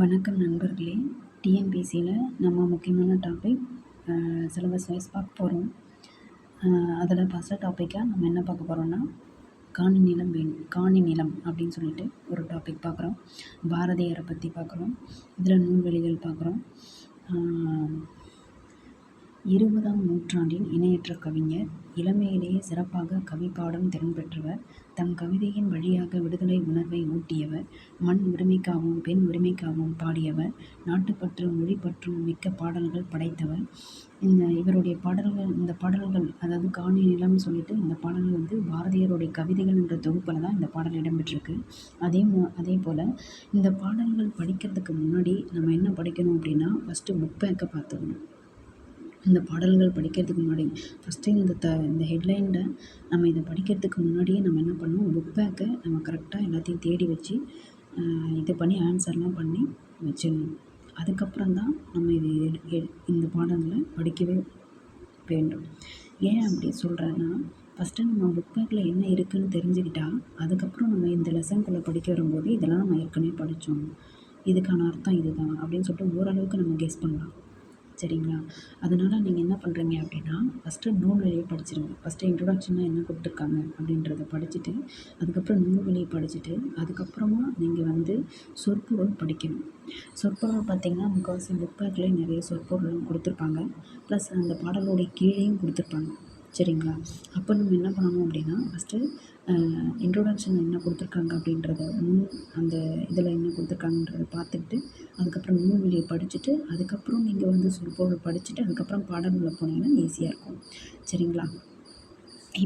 வணக்கம் நண்பர்களே. டிஎன்பிசியில் நம்ம முக்கியமான டாபிக் சிலபஸ் வைஸ் பார்க்க போகிறோம் அதில் ஃபஸ்ட்டு டாப்பிக்காக நம்ம என்ன பார்க்க போகிறோம்னா காணி நிலம் வேணும் காணி நிலம் அப்படின்னு சொல்லிட்டு ஒரு டாபிக் பார்க்குறோம். பாரதியாரை பற்றி பார்க்குறோம். இதில் நூல்வெளிகள் பார்க்குறோம். இருபதாம் நூற்றாண்டின் இணையற்ற கவிஞர் இளமையிலேயே சிறப்பாக கவி பாடம் திறன் பெற்றவர் தம் கவிதையின் வழியாக விடுதலை உணர்வை ஊட்டியவர் மண் உரிமைக்காகவும் பெண் உரிமைக்காகவும் பாடியவர் நாட்டுப்பற்று மொழிப்பற்றும் மிக்க பாடல்கள் படைத்தவர். இந்த இவருடைய பாடல்கள் இந்த பாடல்கள் அதாவது காணி நிலம்னு சொல்லிட்டு இந்த பாடல்கள் வந்து பாரதியாருடைய கவிதைகள் என்ற தொகுப்பில் தான் இந்த பாடல் இடம்பெற்றிருக்கு. அதே மோ அதே போல் இந்த பாடல்கள் படிக்கிறதுக்கு முன்னாடி நம்ம என்ன படிக்கணும் அப்படின்னா ஃபஸ்ட்டு புக் பேக்கை பார்த்துக்கணும்? இந்த பாடல்கள் படிக்கிறதுக்கு முன்னாடி ஃபஸ்ட்டு இந்த த இந்த ஹெட்லைனில் நம்ம இதை படிக்கிறதுக்கு முன்னாடியே நம்ம என்ன பண்ணணும்? புக் பேக்கை நம்ம கரெக்டாக எல்லாத்தையும் தேடி வச்சு இது பண்ணி ஆன்சர்லாம் பண்ணி வச்சிடணும். அதுக்கப்புறம் தான் நம்ம இது இந்த பாடங்களை படிக்கவே வேண்டும். ஏன் அப்படி சொல்கிறேன்னா ஃபஸ்ட்டு நம்ம புக் பேக்கில் என்ன இருக்குதுன்னு தெரிஞ்சுக்கிட்டால் அதுக்கப்புறம் நம்ம இந்த லெசன்குள்ளே படிக்க வரும்போது இதெல்லாம் நம்ம ஏற்கனவே படித்தோம் இதுக்கான அர்த்தம் இதுதான் அப்படின்னு சொல்லிட்டு ஓரளவுக்கு நம்ம கெஸ் பண்ணலாம். சரிங்களா? அதனால் நீங்கள் என்ன பண்ணுறீங்க அப்படின்னா ஃபஸ்ட்டு நூல்வெளியை படிச்சிருங்க. ஃபஸ்ட்டு இன்ட்ரொடக்ஷனாக என்ன கொடுத்துருக்காங்க அப்படின்றத படிச்சுட்டு அதுக்கப்புறம் நூல்வெளியை படிச்சுட்டு அதுக்கப்புறமா நீங்கள் வந்து சொற்பொருள் படிக்கணும். சொற்பொருள் பார்த்திங்கன்னா முக்கால்வாசி புக் பேக்லேயும் நிறைய சொற்பொருளும் கொடுத்துருப்பாங்க. ப்ளஸ் அந்த பாடலோடைய கீழேயும் கொடுத்துருப்பாங்க. சரிங்களா? அப்போ நம்ம என்ன பண்ணணும் அப்படின்னா ஃபஸ்ட்டு இன்ட்ரோடக்ஷனில் என்ன கொடுத்துருக்காங்க அப்படின்றத முன் அந்த இதில் என்ன கொடுத்துருக்காங்கன்றத பார்த்துக்கிட்டு அதுக்கப்புறம் நூல்வெளியை படிச்சுட்டு அதுக்கப்புறம் நீங்கள் வந்து சொற்பொருள் படிச்சுட்டு அதுக்கப்புறம் பாடங்களில் போனீங்கன்னா ஈஸியாக இருக்கும். சரிங்களா?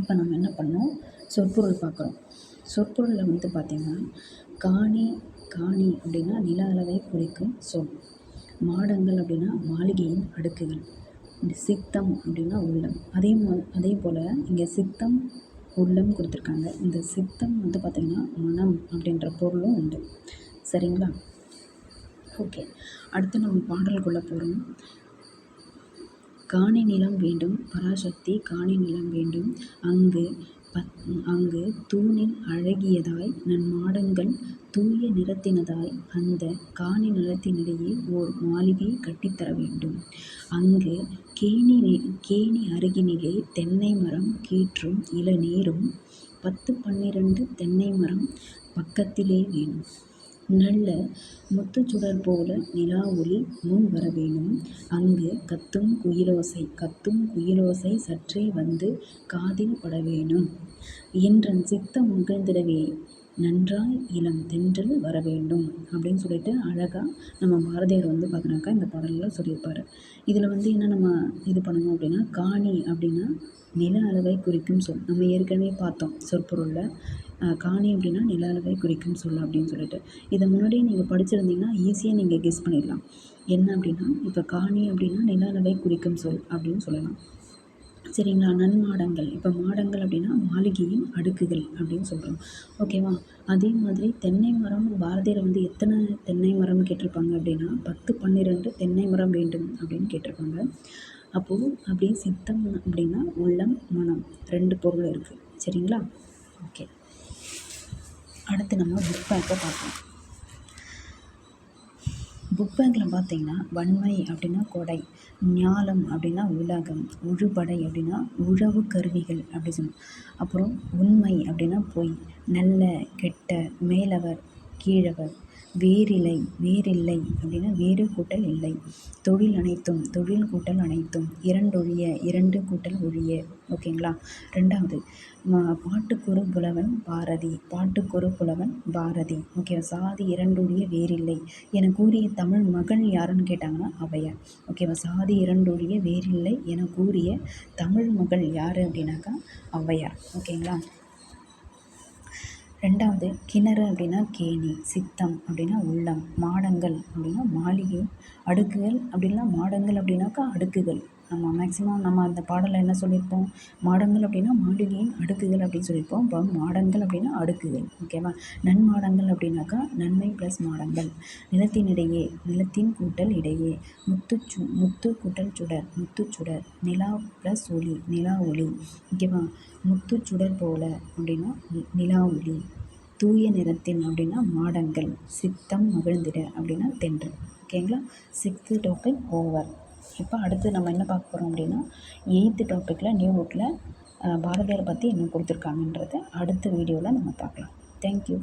இப்போ நம்ம என்ன பண்ணோம்? சொற்பொருள் பார்க்குறோம். சொற்பொருளில் வந்து பார்த்திங்கன்னா காணி காணி அப்படின்னா நில அளவை குறிக்கும் சொல். மாடங்கள் அப்படின்னா மாளிகையின் அடுக்குகள். சித்தம் அப்படின்னா உள்ளம். அதே மா அதே போல் இங்கே சித்தம் உள்ளம் கொடுத்துருக்காங்க. இந்த சித்தம் வந்து பார்த்திங்கன்னா மனம் அப்படின்ற பொருளும் உண்டு. சரிங்களா? ஓகே. அடுத்து நம்ம பாடலுக்குள்ளே போகிறோம் காணி நிலம் வேண்டும் பராசக்தி காணி நிலம் வேண்டும். அங்கு அங்கு தூணில் அழகியதாய் நன் மாடங்கள் தூய நிறத்தினதாய் அந்த காணி நிலத்தினிடையே ஓர் மாளிகை கட்டித்தர வேண்டும். அங்கு கேணி கேணி அருகினிலே தென்னை மரம் கீற்றும் இளநீரும் பத்து பன்னிரண்டு தென்னை மரம் பக்கத்திலே வேணும். நல்ல முத்துச்சுடர் போல நிலா ஒளி முன் வரவேணும் அங்கு கத்தும் குயிலோசை கத்தும் குயிலோசை சற்றே வந்து காதில் படவேணும் என்றன் சித்தம் மகிழ்ந்திடவே நன்றாய் இளம் தென்றல் வர வேண்டும் அப்படின்னு சொல்லிட்டு அழகாக நம்ம பாரதியார் வந்து பார்த்தினாக்கா இந்த பாடலில் சொல்லியிருப்பார். இதில் வந்து என்ன நம்ம இது பண்ணணும் அப்படின்னா காணி அப்படின்னா நில அளவை குறிக்கும் சொல். நம்ம ஏற்கனவே பார்த்தோம் சொற்பொருளில். காணி அப்படின்னா நில அளவை குறிக்கும் சொல் அப்படின்னு சொல்லிட்டு. இதை முன்னாடியே நீங்கள் படிச்சிருந்தீங்கன்னா ஈஸியாக நீங்கள் கெஸ் பண்ணிடலாம். என்ன அப்படின்னா இப்போ காணி அப்படின்னா நில அளவை குறிக்கும் சொல் அப்படின்னு சொல்லலாம். சரிங்களா? நன்மாடங்கள். இப்போ மாடங்கள் அப்படின்னா மாளிகையின் அடுக்குகள் அப்படின்னு சொல்கிறோம் ஓகேவா அதே மாதிரி தென்னை மரம் பாரதியார் வந்து எத்தனை தென்னை மரம் கேட்டிருப்பாங்க அப்படின்னா பத்து பன்னிரெண்டு தென்னை மரம் வேண்டும் அப்படின்னு கேட்டிருப்பாங்க. அப்போது அப்படியே சித்தம் அப்படின்னா உள்ளம் மனம். ரெண்டு பொருள் இருக்குது சரிங்களா? ஓகே அடுத்து நம்ம புக் பேக்கை பார்ப்போம். புக் பேங்கில் பார்த்தீங்கன்னா வன்மை அப்படின்னா கொடை ஞாலம் அப்படின்னா உலகம் உழுபடை அப்படின்னா உழவு கருவிகள் அப்படி சொல்லணும் அப்புறம் உண்மை அப்படின்னா பொய் நல்ல கெட்ட மேலவர் கீழவர் வேறில்லை வேறில்லை அப்படின்னா வேறு கூட்டல் இல்லை. தொழில் அனைத்தும் தொழில் கூட்டல் அனைத்தும். இரண்டொழிய இரண்டு கூட்டல் ஒழிய. ஓகேங்களா? ரெண்டாவது பாட்டுக்குரு புலவன் பாரதி பாட்டுக்குரு புலவன் பாரதி. ஓகே சாதி இரண்டொழிய வேறில்லை. என கூறிய தமிழ் மகள் யாருன்னு கேட்டாங்கன்னா ஔவையார் ஓகேவா? சாதி இரண்டொழிய வேறில்லை என கூறிய தமிழ் மகள் யார் அப்படின்னாக்கா ஔவையார் ஓகேங்களா? ரெண்டாவது கிணறு அப்படின்னா கேணி சித்தம் அப்படின்னா உள்ளம் மாடங்கள் அப்படின்னா மாளிகை அடுக்குகள் அப்படின்னா மாடங்கள் அப்படின்னாக்கா அடுக்குகள். நம்ம மேக்ஸிமம் நம்ம அந்த பாடலில் என்ன சொல்லியிருப்போம்? மாடங்கள் அப்படின்னா மாளிகையின் அடுக்குகள் அப்படின்னு சொல்லியிருப்போம். இப்போ மாடங்கள் அப்படின்னா அடுக்குகள். ஓகேவா நன்மாடங்கள் அப்படின்னாக்கா நன்மை ப்ளஸ் மாடங்கள். நிலத்தினிடையே நிலத்தின் கூட்டல் இடையே. முத்துச்சு முத்து கூட்டல் சுடர் முத்துச்சுடர் நிலா ப்ளஸ் ஒளி நிலா ஒளி. ஓகேவா முத்துச்சுடர் போல அப்படின்னா நிலா ஒளி. தூய நிறத்தின் அப்படின்னா மாடங்கள். சித்தம் மகிழ்ந்திட அப்படின்னா தென்றல். ஓகேங்களா சிக்ஸ்த்து டாபிக் ஓவர் இப்போ அடுத்து நம்ம என்ன பார்க்க போகிறோம் அப்படின்னா எயித்து டாப்பிக்கில் நியூ புக்கில் பாரதியார் பற்றி என்ன கொடுத்துருக்காங்கன்றத அடுத்த வீடியோவில் நம்ம பார்க்கலாம். தேங்க்யூ